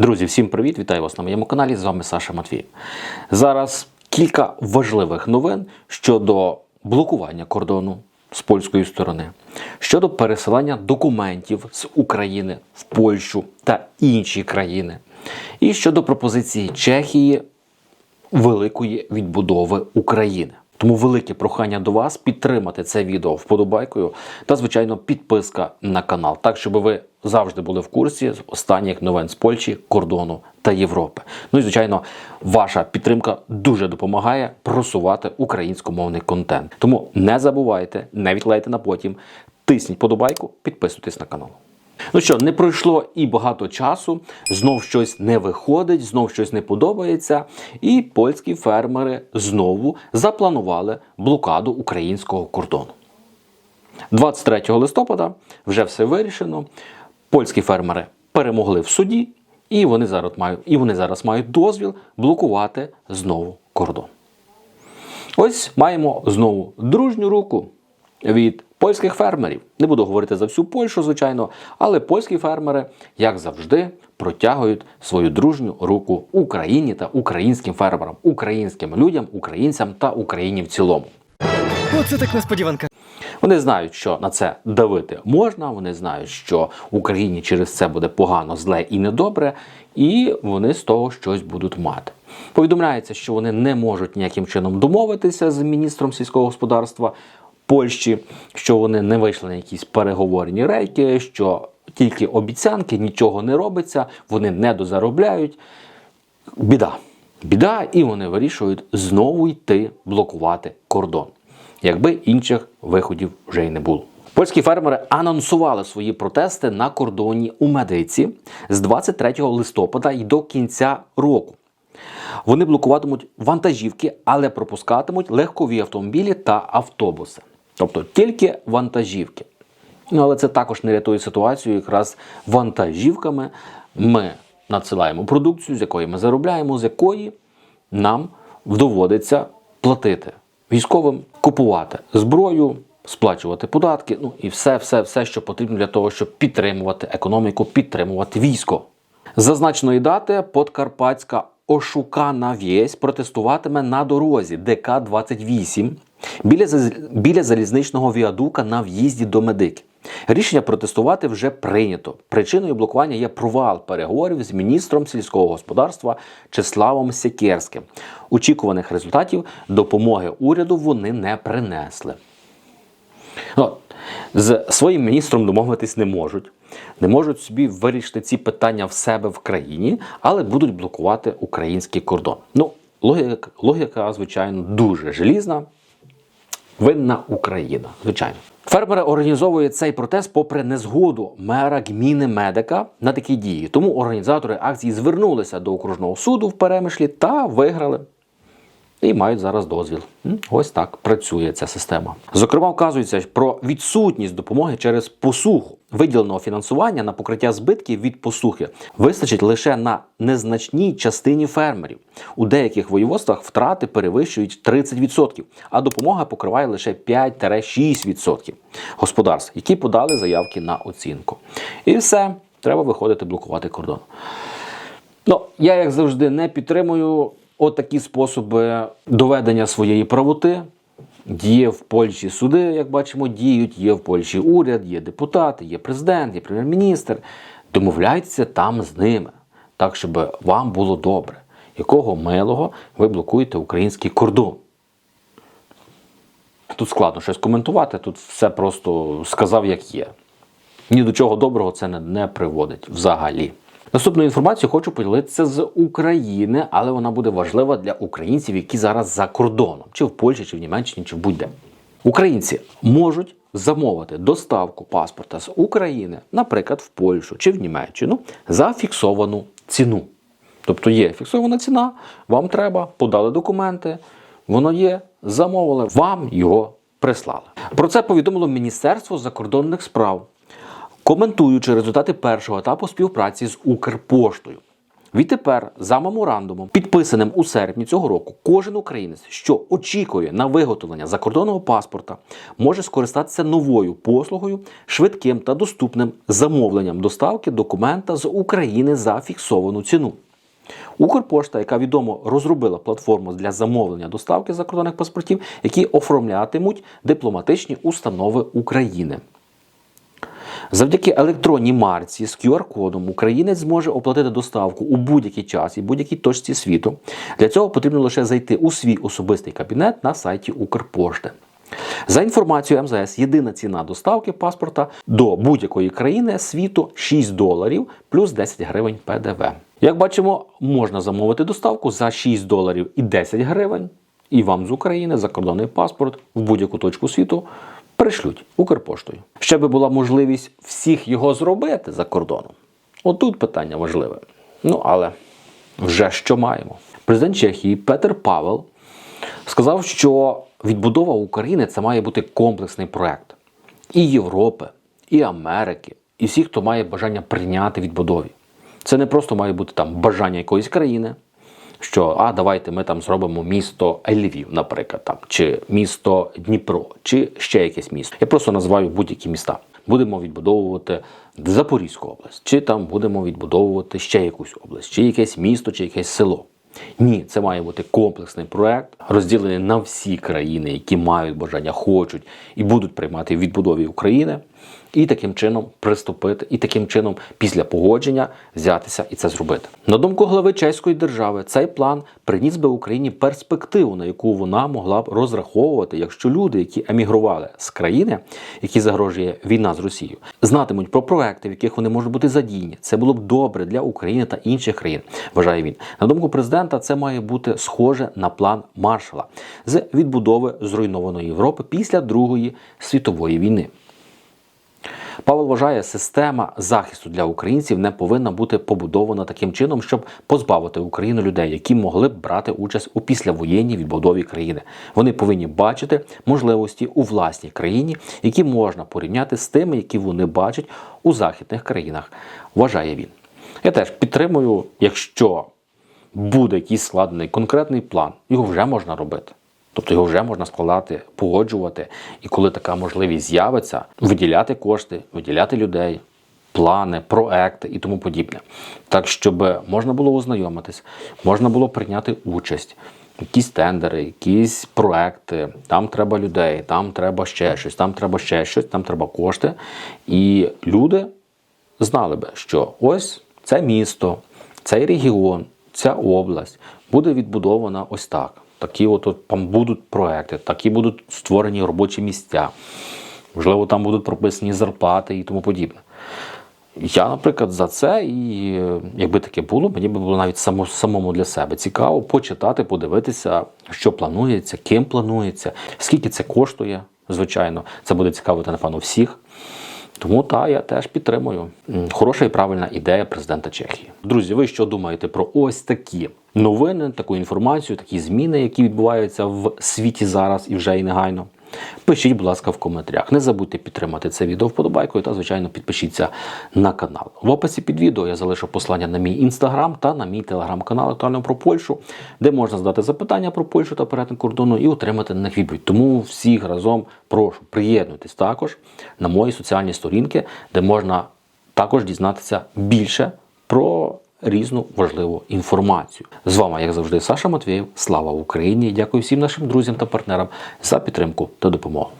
Друзі, всім привіт! Вітаю вас на моєму каналі. З вами Саша Матвій. Зараз кілька важливих новин щодо блокування кордону з польської сторони, щодо пересилання документів з України в Польщу та інші країни, і щодо пропозиції Чехії великої відбудови України. Тому велике прохання до вас підтримати це відео вподобайкою та, звичайно, підписка на канал, так щоб ви завжди були в курсі з останніх новин з Польщі, кордону та Європи. Ну і звичайно, ваша підтримка дуже допомагає просувати українськомовний контент. Тому не забувайте, не відкладайте на потім, тисніть подобайку, підписуйтесь на канал. Ну що, не пройшло і багато часу, знов щось не виходить, знов щось не подобається, і польські фермери знову запланували блокаду українського кордону. 23 листопада вже все вирішено. Польські фермери перемогли в суді, і вони зараз мають, і вони зараз мають дозвіл блокувати знову кордон. Ось маємо знову дружню руку від польських фермерів. Не буду говорити за всю Польщу, звичайно, але польські фермери, як завжди, протягують свою дружню руку Україні та українським фермерам, українським людям, українцям та Україні в цілому. Оце так несподіванка. Вони знають, що на це давити можна. Вони знають, що Україні через це буде погано, зле і недобре, і вони з того щось будуть мати. Повідомляється, що вони не можуть ніяким чином домовитися з міністром сільського господарства Польщі, що вони не вийшли на якісь переговорні рейки, що тільки обіцянки, нічого не робиться, вони не дозаробляють. Біда. Біда, і вони вирішують знову йти блокувати кордон, якби інших виходів вже й не було. Польські фермери анонсували свої протести на кордоні у Медиці з 23 листопада і до кінця року. Вони блокуватимуть вантажівки, але пропускатимуть легкові автомобілі та автобуси. Тобто тільки вантажівки. Ну, але це також не рятує ситуацію. Якраз вантажівками ми надсилаємо продукцію, з якої ми заробляємо, з якої нам доводиться платити військовим, купувати зброю, сплачувати податки, ну і все, все, все, що потрібно для того, щоб підтримувати економіку, підтримувати військо. Зазначеної дати Подкарпатська ошукана вєсь протестуватиме на дорозі ДК-28 біля, біля залізничного віадука на в'їзді до Медики. Рішення протестувати вже прийнято. Причиною блокування є провал переговорів з міністром сільського господарства Чеславом Секерським. Очікуваних результатів допомоги уряду вони не принесли. Ну, з своїм міністром домовитись не можуть. Не можуть собі вирішити ці питання в себе в країні, але будуть блокувати український кордон. Ну, логіка, логіка звичайно, дуже желізна. Винна Україна, звичайно. Фермери організовують цей протест попри незгоду мера гміни Медика на такі дії. Тому організатори акції звернулися до окружного суду в Перемишлі та виграли і мають зараз дозвіл. Ось так працює ця система. Зокрема, вказується про відсутність допомоги через посуху. Виділеного фінансування на покриття збитків від посухи вистачить лише на незначній частині фермерів. У деяких воєводствах втрати перевищують 30%, а допомога покриває лише 5-6% господарств, які подали заявки на оцінку. І все, треба виходити блокувати кордон. Ну, я, як завжди, не підтримую отакі способи доведення своєї правоти. Є в Польщі суди, як бачимо, діють, є в Польщі уряд, є депутати, є президент, є прем'єр-міністр. Домовляйтеся там з ними, так, щоб вам було добре. Якого милого ви блокуєте український кордон? Тут складно щось коментувати, тут все просто сказав, як є. Ні до чого доброго це не, приводить взагалі. Наступну інформацію хочу поділитися з України, але вона буде важлива для українців, які зараз за кордоном, чи в Польщі, чи в Німеччині, чи в будь-де. Українці можуть замовити доставку паспорта з України, наприклад, в Польщу чи в Німеччину, за фіксовану ціну. Тобто є фіксована ціна, вам треба, подали документи, воно є, замовили, вам його прислали. Про це повідомило Міністерство закордонних справ коментуючи результати першого етапу співпраці з Укрпоштою. Відтепер, за меморандумом, підписаним у серпні цього року, кожен українець, що очікує на виготовлення закордонного паспорта, може скористатися новою послугою, швидким та доступним замовленням доставки документа з України за фіксовану ціну. Укрпошта, яка відомо розробила платформу для замовлення доставки закордонних паспортів, які оформлятимуть дипломатичні установи України. Завдяки електронній марці з QR-кодом українець зможе оплатити доставку у будь-який час і будь-якій точці світу. Для цього потрібно лише зайти у свій особистий кабінет на сайті Укрпошти. За інформацією МЗС, єдина ціна доставки паспорта до будь-якої країни світу 6 доларів плюс 10 гривень ПДВ. Як бачимо, можна замовити доставку за 6 доларів і 10 гривень, і вам з України закордонний паспорт в будь-яку точку світу пришлють Укрпоштою. Ще би була можливість всіх його зробити за кордоном. Отут питання важливе. Ну але вже що маємо. Президент Чехії Петер Павел сказав, що відбудова України це має бути комплексний проект і Європи, і Америки, і всіх, хто має бажання прийняти відбудові. Це не просто має бути там бажання якоїсь країни, що а давайте ми там зробимо місто Львів, наприклад, там, чи місто Дніпро, чи ще якесь місто. Я просто називаю будь-які міста. Будемо відбудовувати Запорізьку область, чи там будемо відбудовувати ще якусь область, чи якесь місто, чи якесь село. Ні, це має бути комплексний проект, розділений на всі країни, які мають бажання, хочуть і будуть приймати відбудові України, і таким чином приступити, і таким чином, після погодження, взятися і це зробити. На думку глави чеської держави, цей план приніс би Україні перспективу, на яку вона могла б розраховувати, якщо люди, які емігрували з країни, які загрожує війна з Росією, знатимуть про проекти, в яких вони можуть бути задіяні. Це було б добре для України та інших країн. Вважає він. На думку президента, це має бути схоже на план Маршала з відбудови зруйнованої Європи після Другої світової війни. Павел вважає, система захисту для українців не повинна бути побудована таким чином, щоб позбавити Україну людей, які могли б брати участь у післявоєнній відбудові країни. Вони повинні бачити можливості у власній країні, які можна порівняти з тими, які вони бачать у західних країнах. Вважає він. Я теж підтримую, якщо буде якийсь складений конкретний план, його вже можна робити. Тобто його вже можна складати, погоджувати, і коли така можливість з'явиться, виділяти кошти, виділяти людей, плани, проекти і тому подібне. Так, щоб можна було ознайомитись, можна було прийняти участь, якісь тендери, якісь проекти, там треба людей, там треба ще щось, там треба ще щось, там треба кошти. І люди знали би, що ось це місто, цей регіон, ця область буде відбудована ось так. Такі от, там будуть проекти, такі будуть створені робочі місця. Можливо, там будуть прописані зарплати і тому подібне. Я, наприклад, за це, і якби таке було, мені би було навіть само, самому для себе цікаво почитати, подивитися, що планується, ким планується, скільки це коштує. Звичайно, це буде цікавити, напевно, всіх. Тому та я теж підтримую. Хороша і правильна ідея президента Чехії. Друзі, ви що думаєте про ось такі новини, таку інформацію, такі зміни, які відбуваються в світі зараз і вже і негайно? Пишіть, будь ласка, в коментарях. Не забудьте підтримати це відео вподобайкою та, звичайно, підпишіться на канал. В описі під відео я залишу послання на мій інстаграм та на мій телеграм-канал актуально про Польщу, де можна задати запитання про Польщу та перетин кордону і отримати на них відповідь. Тому всіх разом прошу приєднуйтесь також на мої соціальні сторінки, де можна також дізнатися більше про різну важливу інформацію. З вами, як завжди, Саша Матвєєв. Слава Україні! Дякую всім нашим друзям та партнерам за підтримку та допомогу.